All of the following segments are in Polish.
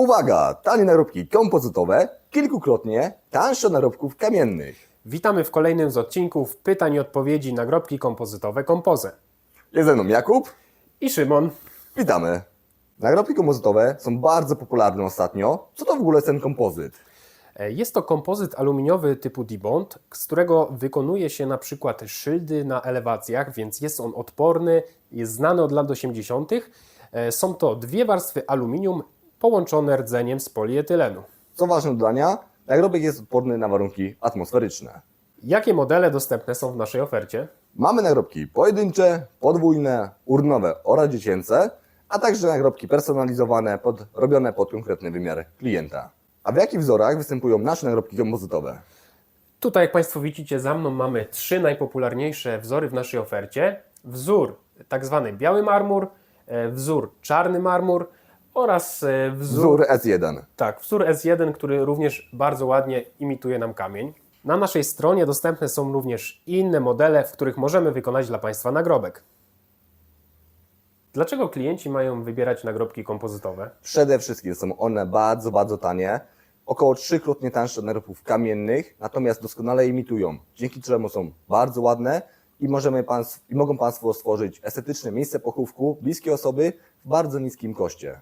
Uwaga! Tanie nagrobki kompozytowe kilkukrotnie tańsze od kamiennych. Witamy w kolejnym z odcinków pytań i odpowiedzi nagrobki kompozytowe Kompoze. Jest ze mną Jakub. I Szymon. Witamy. Nagrobki kompozytowe są bardzo popularne ostatnio. Co to w ogóle jest ten kompozyt? E, Jest to kompozyt aluminiowy typu Dibond, z którego wykonuje się na przykład szyldy na elewacjach, więc jest on odporny, jest znany od lat 80. E, Są to dwie warstwy aluminium połączone rdzeniem z polietylenu. Co ważne dodania, nagrobek jest odporny na warunki atmosferyczne. Jakie modele dostępne są w naszej ofercie? Mamy nagrobki pojedyncze, podwójne, urnowe oraz dziecięce, a także nagrobki personalizowane, pod, robione pod konkretny wymiar klienta. A w jakich wzorach występują nasze nagrobki kompozytowe? Tutaj, jak Państwo widzicie, za mną mamy trzy najpopularniejsze wzory w naszej ofercie. Wzór tak zwany biały marmur, e, wzór czarny marmur oraz e, wzór, Wzór S1. tak, wzór S1, który również bardzo ładnie imituje nam kamień. Na naszej stronie dostępne są również inne modele, w których możemy wykonać dla Państwa nagrobek. Dlaczego klienci mają wybierać nagrobki kompozytowe? Przede wszystkim są one bardzo, bardzo tanie, około trzykrotnie tańsze od nagrobków kamiennych, natomiast doskonale imitują, dzięki czemu są bardzo ładne i, możemy państw, i mogą Państwo stworzyć estetyczne miejsce pochówku bliskie osoby w bardzo niskim koszcie.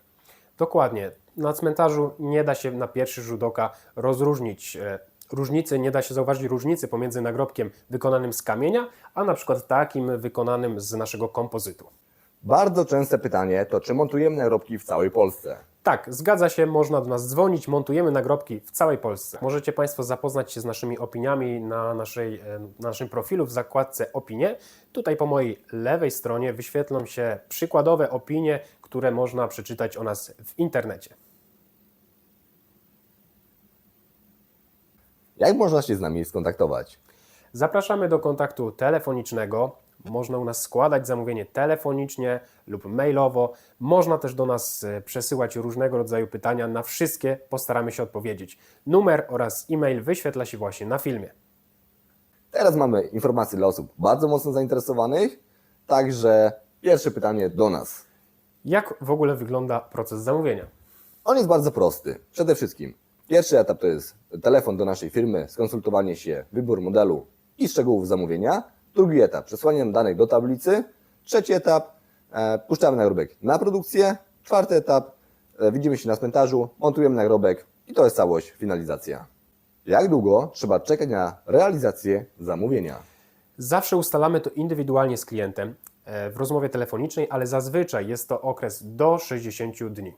Dokładnie. Na cmentarzu nie da się na pierwszy rzut oka rozróżnić e, różnicy, nie da się zauważyć różnicy pomiędzy nagrobkiem wykonanym z kamienia, a na przykład takim wykonanym z naszego kompozytu. Bardzo częste pytanie to, czy montujemy nagrobki w całej Polsce? Tak, zgadza się, można do nas dzwonić, montujemy nagrobki w całej Polsce. Możecie Państwo zapoznać się z naszymi opiniami na, naszej, e, na naszym profilu w zakładce opinie. Tutaj po mojej lewej stronie wyświetlą się przykładowe opinie, które można przeczytać o nas w internecie. Jak można się z nami skontaktować? Zapraszamy do kontaktu telefonicznego. Można u nas składać zamówienie telefonicznie lub mailowo. Można też do nas e, przesyłać różnego rodzaju pytania. Na wszystkie postaramy się odpowiedzieć. Numer oraz e-mail wyświetla się właśnie na filmie. Teraz mamy informacje dla osób bardzo mocno zainteresowanych, także pierwsze pytanie do nas. Jak w ogóle wygląda proces zamówienia? On jest bardzo prosty. Przede wszystkim pierwszy etap to jest telefon do naszej firmy, skonsultowanie się, wybór modelu i szczegółów zamówienia. Drugi etap przesłanie nam danych do tablicy. Trzeci etap e, puszczamy nagrobek na produkcję. Czwarty etap e, widzimy się na cmentarzu, montujemy nagrobek i to jest całość, finalizacja. Jak długo trzeba czekać na realizację zamówienia? Zawsze ustalamy to indywidualnie z klientem e, w rozmowie telefonicznej, ale zazwyczaj jest to okres do 60 dni.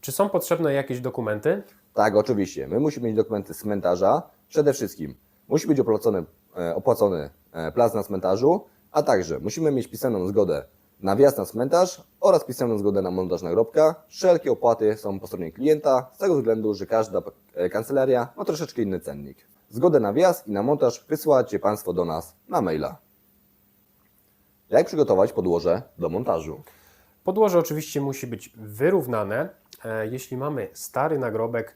Czy są potrzebne jakieś dokumenty? Tak, oczywiście. My musimy mieć dokumenty z cmentarza. Przede wszystkim musi być opłacony, e, opłacony e, plac na cmentarzu, a także musimy mieć pisaną zgodę na wjazd na cmentarz oraz pisaną zgodę na montaż nagrobka. Wszelkie opłaty są po stronie klienta, z tego względu, że każda e, kancelaria ma troszeczkę inny cennik. Zgodę na wjazd i na montaż wysyłacie Państwo do nas na maila. Jak przygotować podłoże do montażu? Podłoże oczywiście musi być wyrównane. Jeśli mamy stary nagrobek,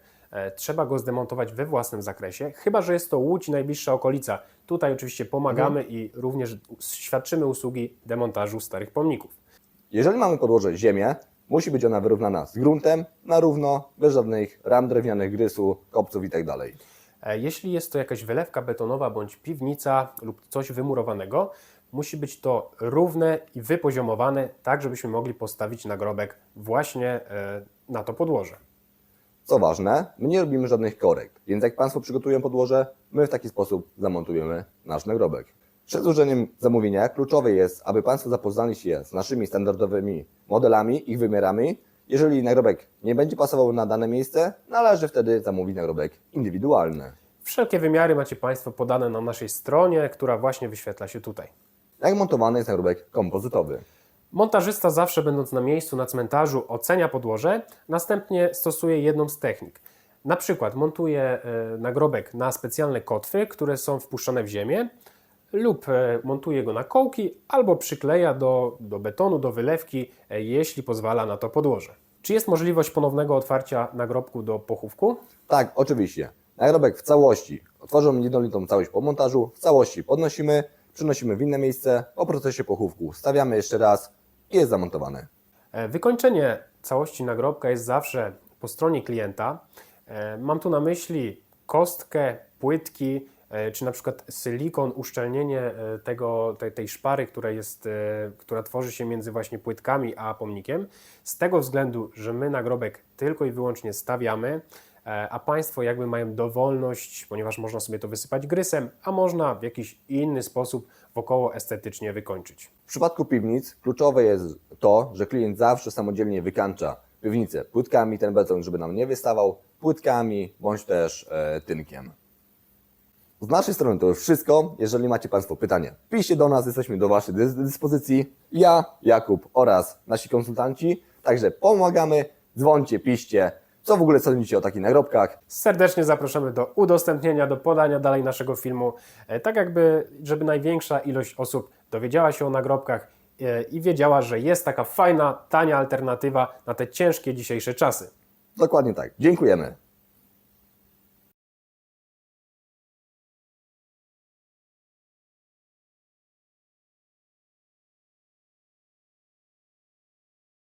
trzeba go zdemontować we własnym zakresie, chyba że jest to Łódź, najbliższa okolica. Tutaj oczywiście pomagamy i również świadczymy usługi demontażu starych pomników. Jeżeli mamy podłoże ziemię, musi być ona wyrównana z gruntem, na równo, bez żadnych ram drewnianych, grysu, kopców itd. E, Jeśli jest to jakaś wylewka betonowa bądź piwnica lub coś wymurowanego, musi być to równe i wypoziomowane, tak żebyśmy mogli postawić nagrobek właśnie e, na to podłoże. Co ważne, my nie robimy żadnych korekt, więc jak Państwo przygotują podłoże, my w taki sposób zamontujemy nasz nagrobek. Przed złożeniem zamówienia kluczowe jest, aby Państwo zapoznali się z naszymi standardowymi modelami, ich wymiarami. Jeżeli nagrobek nie będzie pasował na dane miejsce, należy wtedy zamówić nagrobek indywidualny. Wszelkie wymiary macie Państwo podane na naszej stronie, która właśnie wyświetla się tutaj. Jak montowany jest nagrobek kompozytowy? Montażysta zawsze będąc na miejscu na cmentarzu ocenia podłoże, następnie stosuje jedną z technik. Na przykład montuje e, nagrobek na specjalne kotwy, które są wpuszczone w ziemię, lub e, montuje go na kołki, albo przykleja do, do betonu, do wylewki, e, jeśli pozwala na to podłoże. Czy jest możliwość ponownego otwarcia nagrobku do pochówku? Tak, oczywiście. Nagrobek w całości, otworzoną jednolitą całość po montażu, w całości podnosimy, przenosimy w inne miejsce, po procesie pochówku stawiamy jeszcze raz jest zamontowane. Wykończenie całości nagrobka jest zawsze po stronie klienta. E, Mam tu na myśli kostkę, płytki, e, czy na przykład silikon, uszczelnienie e, tego, tej, tej szpary, która, jest, która tworzy się między właśnie płytkami a pomnikiem, z tego względu, że my nagrobek tylko i wyłącznie stawiamy, a Państwo jakby mają dowolność, ponieważ można sobie to wysypać grysem, a można w jakiś inny sposób wokoło estetycznie wykończyć. W przypadku piwnic kluczowe jest to, że klient zawsze samodzielnie wykańcza piwnicę płytkami, ten beton, żeby nam nie wystawał, płytkami bądź też e, tynkiem. Z naszej strony to już wszystko. Jeżeli macie Państwo pytania, piszcie do nas, jesteśmy do Waszej dys- dyspozycji. Ja, Jakub oraz nasi konsultanci. Także pomagamy, dzwońcie, piszcie, co w ogóle sądzicie o takich nagrobkach. Serdecznie zapraszamy do udostępnienia, do podania dalej naszego filmu, e, tak jakby, żeby największa ilość osób dowiedziała się o nagrobkach e, i wiedziała, że jest taka fajna, tania alternatywa na te ciężkie dzisiejsze czasy. Dokładnie tak. Dziękujemy.